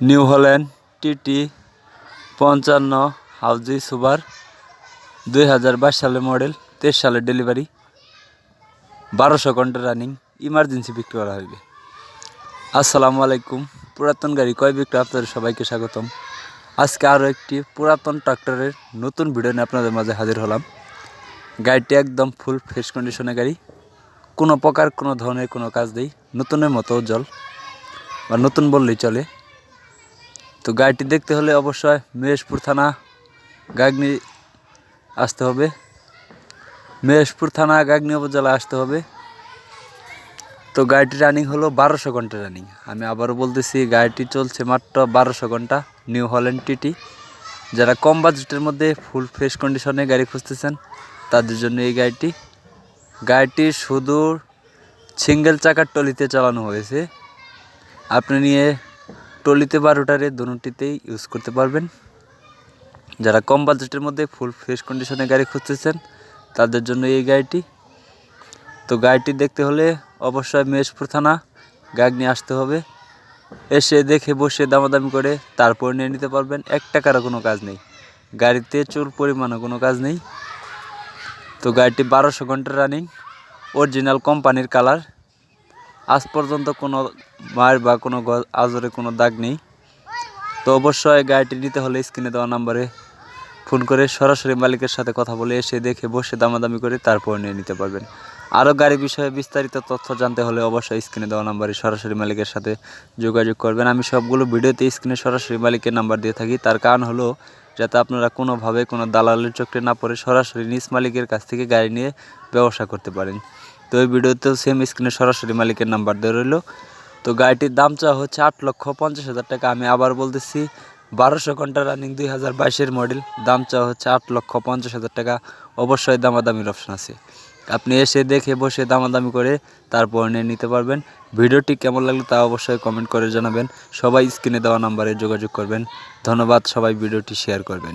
New Holland, TT পঞ্চান্ন, হাউজি super দুই হাজার বাইশ মডেল, তেইশ সালের ডেলিভারি, বারোশো ঘণ্টা রানিং, ইমার্জেন্সি বিক্রি করা হইবে। আসসালামু আলাইকুম। পুরাতন গাড়ি কয় বিক্রি আপনাদের সবাইকে স্বাগতম। আজকে আরও একটি পুরাতন ট্রাক্টরের নতুন ভিডিও নিয়ে আপনাদের মাঝে হাজির হলাম। গাড়িটি একদম ফুল ফ্রেশ কন্ডিশনের গাড়ি। কোনো প্রকার কোনো ধরনের কোনো কাজ নেই। নতুনের মতো জল বা নতুন বললেই চলে। তো গাড়িটি দেখতে হলে অবশ্যই মেহেশপুর থানা গাগনি আসতে হবে। মেহেশপুর থানা গাগনি উপজেলা আসতে হবে। তো গাড়িটি রানিং হলো বারোশো ঘণ্টা রানিং আমি আবারও বলতেছি, গাড়িটি চলছে মাত্র বারোশো ঘণ্টা নিউ হল্যান্ড টিটি যারা কম বাজেটের মধ্যে ফুল ফ্রেশ কন্ডিশনে গাড়ি খুঁজতেছেন, তাদের জন্য এই গাড়িটি। গাড়িটি শুধু সিঙ্গেল চাকার টলিতে চালানো হয়েছে। আপনি নিয়ে টলিতে বা রোটারে দুটিতেই ইউজ করতে পারবেন। যারা কম বাজেটের মধ্যে ফুল ফ্রেশ কন্ডিশনে গাড়ি খুঁজতেছেন, তাদের জন্য এই গাড়িটি। তো গাড়িটি দেখতে হলে অবশ্যই মেশপুর থানা, গাগনি আসতে হবে। এসে দেখে বসে দামাদামি করে তারপর নিয়ে নিতে পারবেন। এক টাকারও কোনো কাজ নেই। গাড়িতে চুল পরিমাণও কোনো কাজ নেই। তো গাড়িটি বারোশো ঘণ্টা রানিং অরিজিনাল কোম্পানির কালার আজ পর্যন্ত কোনো মায়ের বা কোনো আজরে কোনো দাগ নেই। তো অবশ্যই গাড়িটি নিতে হলে স্ক্রিনে দেওয়া নাম্বারে ফোন করে সরাসরি মালিকের সাথে কথা বলে এসে দেখে বসে দামাদামি করে তারপর নিয়ে নিতে পারবেন। আরও গাড়ি বিষয়ে বিস্তারিত তথ্য জানতে হলে অবশ্যই স্ক্রিনে দেওয়া নাম্বারে সরাসরি মালিকের সাথে যোগাযোগ করবেন। আমি সবগুলো ভিডিওতে স্ক্রিনে সরাসরি মালিকের নাম্বার দিয়ে থাকি। তার কারণ হলো যাতে আপনারা কোনোভাবে কোনো দালালের চক্রে না পড়ে সরাসরি নিজ মালিকের কাছ থেকে গাড়ি নিয়ে ব্যবসা করতে পারেন। তো এই ভিডিওতেও সেম স্ক্রিনে সরাসরি মালিকের নাম্বার দেওয়া রইল। তো গাড়িটির দাম চাওয়া হচ্ছে আট লক্ষ পঞ্চাশ হাজার টাকা। আমি আবার বলতেছি বারোশো ঘণ্টা রানিং দুই হাজার বাইশের মডেল দাম চাওয়া হচ্ছে আট লক্ষ পঞ্চাশ হাজার টাকা। অবশ্যই দামাদামির অপশন আছে। আপনি এসে দেখে বসে দামাদামি করে তারপর নিয়ে নিতে পারবেন। ভিডিওটি কেমন লাগল তা অবশ্যই কমেন্ট করে জানাবেন। সবাই স্ক্রিনে দেওয়া নাম্বারে যোগাযোগ করবেন। ধন্যবাদ, সবাই ভিডিওটি শেয়ার করবেন।